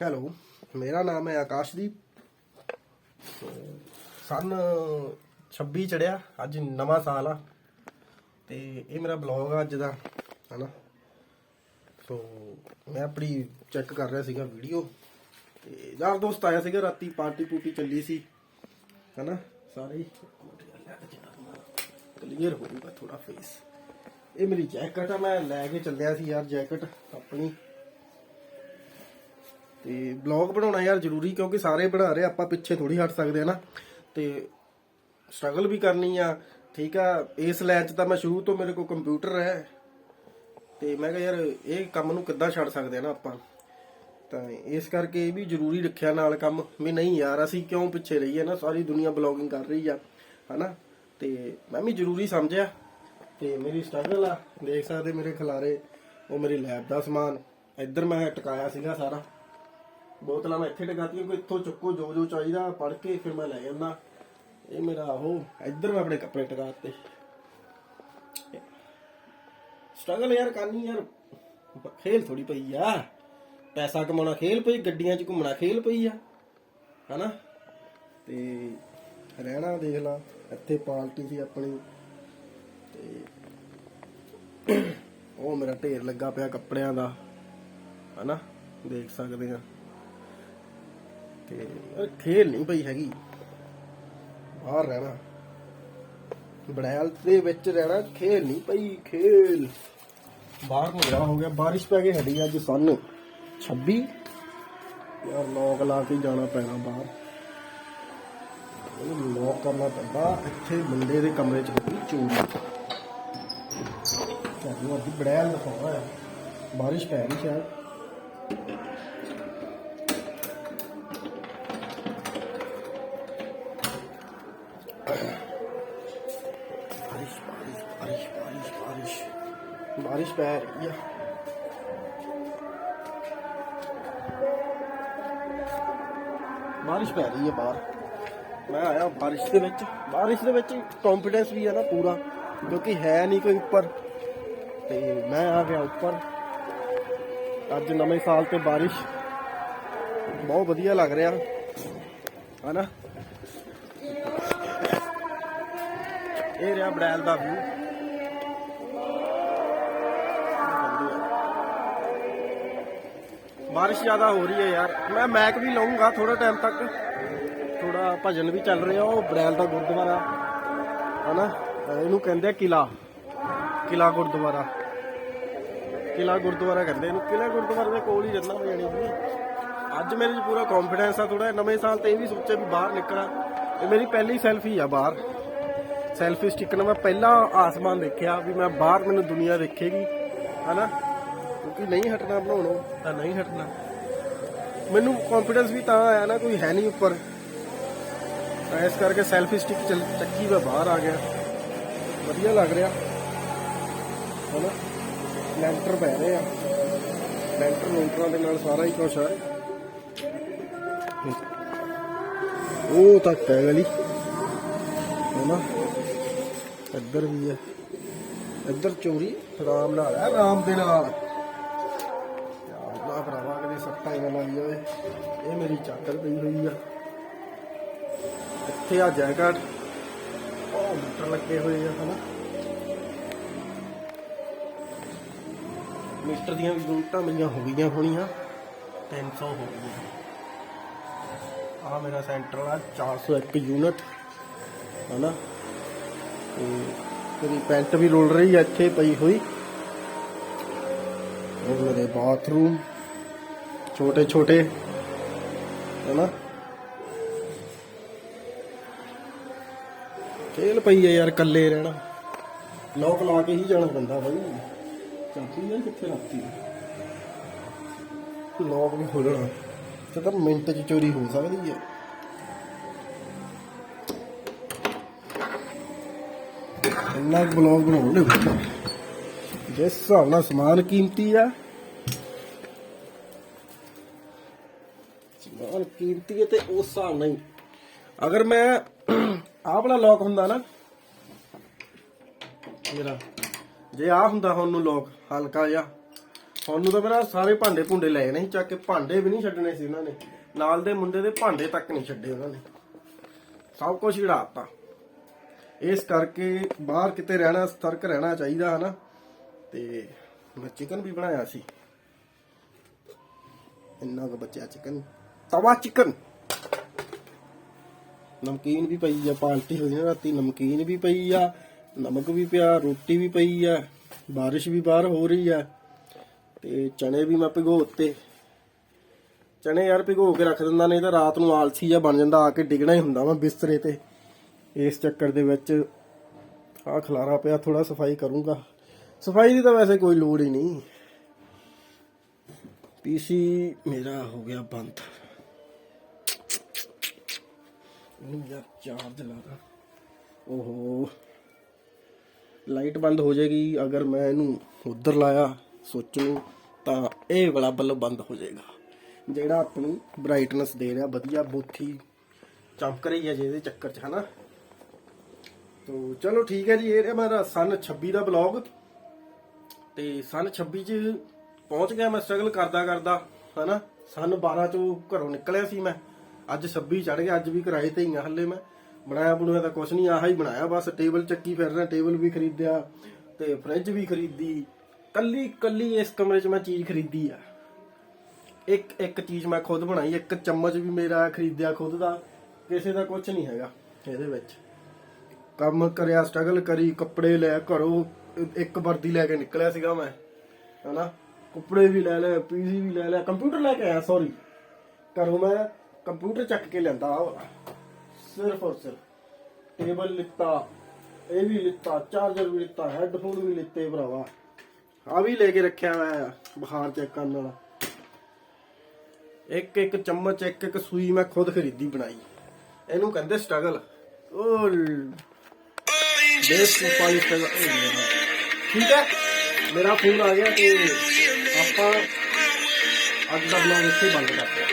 Hello ਮੇਰਾ ਨਾਮ ਹੈ ਆਕਾਸ਼ਦੀਪ। ਤੇ ਸਨ 26 ਚੜਿਆ, ਅੱਜ ਨਵਾਂ ਸਾਲ ਆ। ਤੇ ਇਹ ਮੇਰਾ ਬਲੌਗ ਆ ਅੱਜ ਦਾ, ਹਨਾ। ਸੋ ਮੈਂ ਆਪਣੀ ਚੈੱਕ ਕਰ ਰਿਹਾ ਸੀਗਾ ਵੀਡੀਓ ਤੇ ਯਾਰ ਦੋਸਤ ਆਇਆ ਸੀਗਾ, ਰਾਤੀ ਪਾਰਟੀ ਪੂਟੀ ਚੱਲੀ ਸੀ, ਹਨਾ। ਸਾਰੇ ਹੀ ਕਲੀਅਰ ਹੋਊਗਾ ਥੋੜਾ ਫੇਸ ਇਹ ਮੇਰੀ ਜੈਕਟ ਆ, ਮੈਂ ਲੈ ਕੇ ਚੱਲਿਆ ਸੀ ਯਾਰ ਜੈਕਟ ਆਪਣੀ। ਤੇ ਬਲੌਗ ਬਣਾਉਣਾ ਯਾਰ ਜ਼ਰੂਰੀ, ਕਿਉਂਕਿ ਸਾਰੇ ਬਣਾ ਰਹੇ ਆਪਾਂ ਪਿੱਛੇ ਥੋੜੀ ਹਟ ਸਕਦੇ ਆ ਨਾ। ਤੇ ਸਟਰਗਲ ਵੀ ਕਰਨੀ ਆ, ਠੀਕ ਆ, ਇਸ ਲਾਈਨ 'ਚ ਤਾਂ ਮੈਂ ਸ਼ੁਰੂ ਤੋਂ ਮੇਰੇ ਕੋਲ ਕੰਪਿਊਟਰ ਹੈ। ਤੇ ਮੈਂ ਕਿਹਾ ਯਾਰ, ਇਹ ਕੰਮ ਨੂੰ ਕਿੱਦਾਂ ਛੱਡ ਸਕਦੇ ਆ ਨਾ ਆਪਾਂ? ਤਾਂ ਇਸ ਕਰਕੇ ਇਹ ਵੀ ਜ਼ਰੂਰੀ ਰੱਖਿਆ ਨਾਲ ਕੰਮ, ਵੀ ਨਹੀਂ ਯਾਰ, ਅਸੀਂ ਕਿਉਂ ਪਿੱਛੇ ਰਹੀਏ ਨਾ, ਸਾਰੀ ਦੁਨੀਆ ਬਲੌਗਿੰਗ ਕਰ ਰਹੀ ਆ, ਹਨਾ? ਤੇ ਮੈਂ ਵੀ ਜ਼ਰੂਰੀ ਸਮਝਿਆ, ਤੇ ਮੇਰੀ ਸਟਰਗਲ ਆ। ਦੇਖ ਸਕਦੇ ਮੇਰੇ ਖਿਲਾਰੇ, ਉਹ ਮੇਰੀ ਲੈਬ ਦਾ ਸਮਾਨ, ਇੱਧਰ ਮੈਂ ਟਿਕਾਇਆ ਸੀਗਾ ਸਾਰਾ। ਬੋਤਲਾਂ ਮੈਂ ਇੱਥੇ ਟਿਕਾਤੀਆਂ ਕੋਈ ਇੱਥੋਂ ਚੁੱਕੋ, ਜੋ ਜੋ ਚਾਹੀਦਾ ਪੜ ਕੇ ਫਿਰ ਮੈਂ ਲੈ ਜਾਂਦਾ। ਇਹ ਮੇਰਾ ਉਹ, ਇੱਧਰ ਮੈਂ ਆਪਣੇ ਕੱਪੜੇ ਟਿਕਾਤੇ ਸਟਰਗਲ ਯਾਰ ਕਰਨੀ ਯਾਰ, ਖੇਲ ਥੋੜੀ ਪਈ ਆ। ਪੈਸਾ ਕਮਾਉਣਾ ਖੇਲ ਪਈ, ਗੱਡੀਆਂ 'ਚ ਘੁੰਮਣਾ ਖੇਲ ਪਈ ਆ। ਹਨਾ? ਤੇ ਰਹਿਣਾ ਦੇਖ ਲਾ, ਇੱਥੇ ਪਾਰਟੀ ਸੀ ਆਪਣੀ। ਤੇ ਉਹ ਮੇਰਾ ਢੇਰ ਲੱਗਾ ਪਿਆ ਕੱਪੜਿਆਂ ਦਾ। ਹਨਾ? ਦੇਖ ਸਕਦੇ ਆ। ਤੇ ਖੇਲ ਨਹੀਂ ਪਈ ਹੈਗੀ। ਬਾਹਰ ਰਹਿਣਾ। ਬੜੈਲ ਦੇ ਵਿੱਚ ਰਹਿਣਾ, ਖੇਲ ਨਹੀਂ ਪਈ, ਖੇਲ। ਬਾਹਰ ਨੂੰ ਗਿਆ ਹੋ ਗਿਆ। ਬਾਰਿਸ਼ ਪੈ ਕੇ ਹਟੀ ਅੱਜ ਸਨ 26 ਯਾਰ ਲੋਕ ਲਾ ਕੇ ਜਾਣਾ ਪੈਣਾ ਬਾਹਰ। ਇਹਨੂੰ ਲੋਕ ਕਰਨਾ ਪੈਂਦਾ। ਇੱਥੇ ਮੁੰਡੇ ਦੇ ਕਮਰੇ 'ਚ ਹੋਈ ਚੋਰੀ। ਤੁਹਾਨੂੰ ਅੱਜ ਬੜੈਲ ਦਿਖਾਉਣਾ ਹੈ। ਬਾਰਿਸ਼ ਪੈ ਰਹੀ ਸ਼ਾਇਦ। ਬਾਰਿਸ਼ ਬਾਰਿਸ਼ ਬਾਰਿਸ਼ ਬਾਰਿਸ਼ ਬਾਰਿਸ਼ ਬਾਰਿਸ਼ ਪੈ ਰਹੀ ਹੈ ਬਾਰਿਸ਼ ਪੈ ਰਹੀ ਹੈ ਬਾਹਰ ਮੈਂ ਆਇਆ ਬਾਰਿਸ਼ ਦੇ ਵਿੱਚ। ਬਾਰਿਸ਼ ਦੇ ਵਿੱਚ ਕੰਫੀਡੈਂਸ ਵੀ ਹੈ ਨਾ ਪੂਰਾ ਕਿਉਂਕਿ ਹੈ ਨਹੀਂ ਕੋਈ ਉੱਪਰ ਤੇ ਮੈਂ ਆ ਗਿਆ ਉੱਪਰ ਅੱਜ ਨਵੇਂ ਸਾਲ ਤੇ ਬਾਰਿਸ਼ ਬਹੁਤ ਵਧੀਆ ਲੱਗ ਰਿਹਾ ਹਨਾ ਇਹ ਰਿਹਾ ਬੜੈਲ ਦਾ ਵਿਊ। ਬਾਰਿਸ਼ ਜ਼ਿਆਦਾ ਹੋ ਰਹੀ ਹੈ ਯਾਰ। ਮੈਂ ਮੈਕ ਵੀ ਲਾਉਂਗਾ ਥੋੜਾ ਟਾਈਮ ਤੱਕ। ਥੋੜਾ ਭਜਨ ਵੀ ਚੱਲ ਰਿਹਾ, ਉਹ ਬੜੈਲ ਦਾ ਗੁਰਦੁਆਰਾ। ਹਨਾ? ਇਹਨੂੰ ਕਹਿੰਦੇ ਆ ਕਿਲਾ। ਕਿਲਾ ਗੁਰਦੁਆਰਾ। ਕਿਲਾ ਗੁਰਦੁਆਰਾ ਕਹਿੰਦੇ ਇਹਨੂੰ। ਕਿਲਾ ਗੁਰਦੁਆਰੇ ਦੇ ਕੋਲ ਹੀ ਰਹਿਣਾ ਮੈਂ ਜਾਣੀ ਸੀ ਅੱਜ ਮੇਰੇ 'ਚ ਪੂਰਾ ਕੌਨਫੀਡੈਂਸ ਆ ਥੋੜਾ ਨਵੇਂ ਸਾਲ ਤੇ ਇਹ ਵੀ ਸੋਚਿਆ ਵੀ ਬਾਹਰ ਨਿਕਲਾਂ। ਇਹ ਮੇਰੀ ਪਹਿਲੀ ਸੈਲਫੀ ਆ ਬਾਹਰ। ਸੈਲਫੀ ਸਟਿਕ ਨਾਲ ਮੈਂ ਪਹਿਲਾ ਆਸਮਾਨ ਦੇਖਿਆ ਵੀ ਮੈਂ ਬਾਹਰ ਮੈਨੂੰ ਦੁਨੀਆ ਦੇਖੇਗੀ, ਹਨਾ? ਕਿਉਂਕਿ ਨਹੀਂ ਹਟਣਾ ਬਣਾਉਣੋਂ ਤਾਂ ਨਹੀਂ ਹਟਣਾ। ਮੈਨੂੰ ਕੌਨਫੀਡੈਂਸ ਵੀ ਤਾਂ ਆਇਆ ਨਾ, ਕੋਈ ਹੈ ਨਹੀਂ ਉੱਪਰ। ਇਸ ਕਰਕੇ ਸੈਲਫੀ ਸਟਿਕ ਚੱਲ ਚੱਕੀ ਮੈਂ ਬਾਹਰ ਆ ਗਿਆ। ਵਧੀਆ ਲੱਗ ਰਿਹਾ। ਹਨਾ? ਲੈਂਟਰ ਪੈ ਰਹੇ ਆ। ਲੈਂਟਰ ਲੈਂਟਰਾਂ ਦੇ ਨਾਲ ਸਾਰਾ ਹੀ ਕੁਛ ਹੈ ਉਹ ਤੱਕ ਹੈ। ਗਲੀ ਹਨਾ? ਇੱਧਰ ਵੀ ਹੈ। ਇੱਧਰ ਚੋਰੀ ਆਰਾਮ ਨਾਲ ਹੈ ਆਰਾਮ ਦੇ ਨਾਲ। ਯਾਰ ਭਰਾਵਾ ਕਦੇ ਸੱਟਾਂ ਹੀ ਲਾਈ ਜਾਵੇ। ਇਹ ਮੇਰੀ ਚਾਦਰ ਪਈ ਹੋਈ ਆ। ਇੱਥੇ ਆ ਜੈਕਟ। ਉਹ ਮੀਟਰ ਲੱਗੇ ਹੋਏ ਆ, ਹਨਾ। ਮੀਟਰ ਦੀਆਂ ਵੀ ਯੂਨਿਟਾਂ ਮੇਰੀਆਂ ਹੋ ਗਈਆਂ ਹੋਣੀਆਂ। 300 ਹੋ ਗਈਆਂ। ਆ ਮੇਰਾ ਸੈਂਟਰ ਆ 401 ਯੂਨਿਟ, ਹਨਾ। ਤੇ ਮੇਰੀ ਪੈਂਟ ਵੀ ਰੁਲ ਰਹੀ ਹੈ ਇੱਥੇ ਪਈ ਹੋਈ। ਉਹ ਮੇਰੇ ਬਾਥਰੂਮ, ਛੋਟੇ ਛੋਟੇ, ਹਨਾ? ਖੇਲ ਪਈ ਹੈ ਯਾਰ ਕੱਲੇ ਰਹਿਣਾ। ਲੋਕ ਲਾ ਕੇ ਹੀ ਜਾਣਾ ਪੈਂਦਾ ਬਾਈ। ਚਾਚੀ ਨੇ ਕਿੱਥੇ ਰੱਖਤੀ? ਲੋਕ ਵੀ ਖੋਲਣਾ। ਤੇ ਤਾਂ ਮਿੰਟ 'ਚ ਚੋਰੀ ਹੋ ਸਕਦੀ ਹੈ ਇੰਨਾ ਬਲੌਗ ਬਣਾਉਣ ਦੇ ਜਿਸ ਹਿਸਾਬ ਨਾਲ ਸਮਾਨ ਕੀਮਤੀ ਆ, ਸਮਾਨ ਕੀਮਤੀ ਹੈ ਤੇ ਉਸ ਹਿਸਾਬ ਨਾਲ ਅਗਰ ਮੈਂ ਆਹ ਵਾਲਾ ਲੋਕ ਹੁੰਦਾ ਨਾ, ਮੇਰਾ, ਜੇ ਆ ਹੁੰਦਾ ਹੁਣ ਨੂੰ ਲੋਕ ਹਲਕਾ ਜਿਹਾ ਤੁਹਾਨੂੰ ਤਾਂ ਮੇਰਾ ਸਾਰੇ ਭਾਂਡੇ ਭੁੰਡੇ ਲੈ ਜਾਣੇ ਸੀ, ਚੱਕ ਕੇ ਭਾਂਡੇ ਵੀ ਨਹੀਂ ਛੱਡਣੇ ਸੀ ਉਹਨਾਂ ਨੇ। ਨਾਲ ਦੇ ਮੁੰਡੇ ਦੇ ਭਾਂਡੇ ਤੱਕ ਨਹੀਂ ਛੱਡੇ ਉਹਨਾਂ ਨੇ। ਸਭ ਕੁਝ ਹਿੜਾਤਾ ਇਸ ਕਰਕੇ ਬਾਹਰ ਕਿਤੇ ਰਹਿਣਾ, ਸਤਰਕ ਰਹਿਣਾ ਚਾਹੀਦਾ, ਹਨਾ? ਤੇ ਮੈਂ ਚਿਕਨ ਵੀ ਬਣਾਇਆ ਸੀ। ਇੰਨਾ ਕੁ ਬਚਿਆ ਚਿਕਨ ਤਵਾ ਚਿਕਨ ਨਮਕੀਨ ਵੀ ਪਈ ਆ, ਪਾਲਟੀ ਹੋਈ ਨਾ ਰਾਤੀ। ਨਮਕੀਨ ਵੀ ਪਈ ਆ, ਨਮਕ ਵੀ ਪਿਆ, ਰੋਟੀ ਵੀ ਪਈ ਆ, ਬਾਰਿਸ਼ ਵੀ ਬਾਹਰ ਹੋ ਰਹੀ ਆ। ਤੇ ਚਣੇ ਵੀ ਮੈਂ ਭਿਗੋ ਭਿਗੋਤੇ ਚਣੇ ਯਾਰ ਭਿਗੋ ਕੇ ਰੱਖ ਦਿੰਦਾ, ਨਹੀਂ ਤਾਂ ਰਾਤ ਨੂੰ ਆਲਸੀ ਜਿਹਾ ਬਣ ਜਾਂਦਾ, ਆ ਕੇ ਡਿੱਗਣਾ ਹੀ ਹੁੰਦਾ ਵਾ ਬਿਸਤਰੇ ਤੇ। ਇਸ ਚੱਕਰ ਦੇ ਵਿੱਚ ਆ ਖਲਾਰਾ ਪਿਆ ਥੋੜਾ ਸਫ਼ਾਈ ਕਰੂੰਗਾ। ਸਫ਼ਾਈ ਦੀ ਤਾਂ ਵੈਸੇ ਕੋਈ ਲੋੜ ਹੀ ਨਹੀਂ। ਪੀਸੀ ਮੇਰਾ ਹੋ ਗਿਆ ਬੰਦ। ਇਹਨੂੰ ਯਾਰ ਚਾਰਜ ਲਾਦਾ ਓਹੋ। ਲਾਈਟ ਬੰਦ ਹੋ ਜਾਏਗੀ। ਅਗਰ ਮੈਂ ਇਹਨੂੰ ਉਧਰ ਲਾਇਆ ਸੁੱਚ ਨੂੰ, ਤਾਂ ਇਹ ਵਾਲਾ ਬਲਬ ਬੰਦ ਹੋ ਜਾਏਗਾ। ਜਿਹੜਾ ਆਪਣੀ ਬ੍ਰਾਈਟਨੈਸ ਦੇ ਰਿਹਾ, ਵਧੀਆ ਬੋਥੀ ਚਮਕ ਰਹੀ ਹੈ ਜਿਹਦੇ ਚੱਕਰ 'ਚ, ਹਨਾ? ਤੋ ਚਲੋ ਠੀਕ ਹੈ ਜੀ, ਇਹ ਰਿਹਾ ਮੇਰਾ ਸਨ 26 ਦਾ ਬਲੌਗ ਤੇ ਸਨ 26 ਚ ਪਹੁੰਚ ਗਿਆ ਮੈਂ ਸਟਰਗਲ ਕਰਦਾ ਕਰਦਾ, ਹਨਾ? ਸਨ 12 ਚੋਂ ਘਰੋਂ ਨਿਕਲਿਆ ਸੀ ਮੈਂ। ਅੱਜ 26 ਚੜ ਗਿਆ, ਅੱਜ ਵੀ ਕਿਰਾਏ ਤੇ ਹੀ ਆ ਹੱਲੇ ਮੈਂ। ਬਣਾਇਆ ਬਣਾਇਆ ਤਾਂ ਕੁਛ ਨਹੀਂ, ਆਹ ਹੀ ਬਣਾਇਆ ਬਸ। ਟੇਬਲ ਚੱਕੀ ਫਿਰ ਰਿਹਾ ਟੇਬਲ ਵੀ ਖਰੀਦਿਆ ਤੇ ਫ੍ਰਿਜ ਵੀ ਖਰੀਦੀ। ਕੱਲੀ ਕੱਲੀ ਇਸ ਕਮਰੇ 'ਚ ਮੈਂ ਚੀਜ਼ ਖਰੀਦੀ ਆ। ਇੱਕ ਇੱਕ ਚੀਜ਼ ਮੈਂ ਖੁਦ ਬਣਾਈ, ਇੱਕ ਚਮਚ ਵੀ ਮੇਰਾ ਖਰੀਦਿਆ ਖੁਦ ਦਾ। ਕਿਸੇ ਦਾ ਕੁਝ ਨਹੀਂ ਹੈਗਾ ਇਹਦੇ ਵਿੱਚ। ਕੰਮ ਕਰਿਆ ਸਟਰਗਲ ਕਰੀ, ਕੱਪੜੇ ਲੈ ਘਰੋਂ, ਇੱਕ ਵਰਦੀ ਲੈ ਕੇ ਨਿਕਲਿਆ ਸੀਗਾ ਮੈਂ, ਹਨਾ? ਕੱਪੜੇ ਵੀ ਲੈ ਲਏ ਪੀਸੀ ਵੀ ਲੈ ਲਿਆ ਕੰਪਿਊਟਰ ਲੈ ਕੇ ਆਇਆ ਸੌਰੀ ਘਰੋਂ ਮੈਂ ਕੰਪਿਊਟਰ ਚੱਕ ਕੇ ਲੈਂਦਾ ਆਹ ਸਿਰਫ ਔਰ ਸਿਰਫ। ਟੇਬਲ ਲਿੱਤਾ, ਇਹ ਵੀ ਲਿੱਤਾ ਚਾਰਜਰ ਵੀ ਲਿੱਤਾ ਹੈੱਡਫੋਨ ਵੀ ਲਿੱਤੇ ਭਰਾਵਾ। ਆ ਵੀ ਲੈ ਕੇ ਰੱਖਿਆ ਹੋਇਆ ਬੁਖਾਰ ਚੈੱਕ ਕਰਨ ਵਾਲਾ। ਇੱਕ ਇੱਕ ਚਮਚ, ਇੱਕ ਇੱਕ ਸੂਈ ਮੈਂ ਖੁਦ ਖਰੀਦੀ ਬਣਾਈ। ਇਹਨੂੰ ਕਹਿੰਦੇ ਸਟਰਗਲ ਉਹ ਦੇਸ਼ ਨੂੰ ਪਾਣੀ ਸਟਰਗਲ ਠੀਕ ਹੈ? ਮੇਰਾ ਫੋਨ ਆ ਗਿਆ ਤੇ ਆਪਾਂ ਅੱਜ ਦਾ ਬਲੌਗ ਇੱਥੇ ਬੰਦ ਕਰਦੇ ਹਾਂ।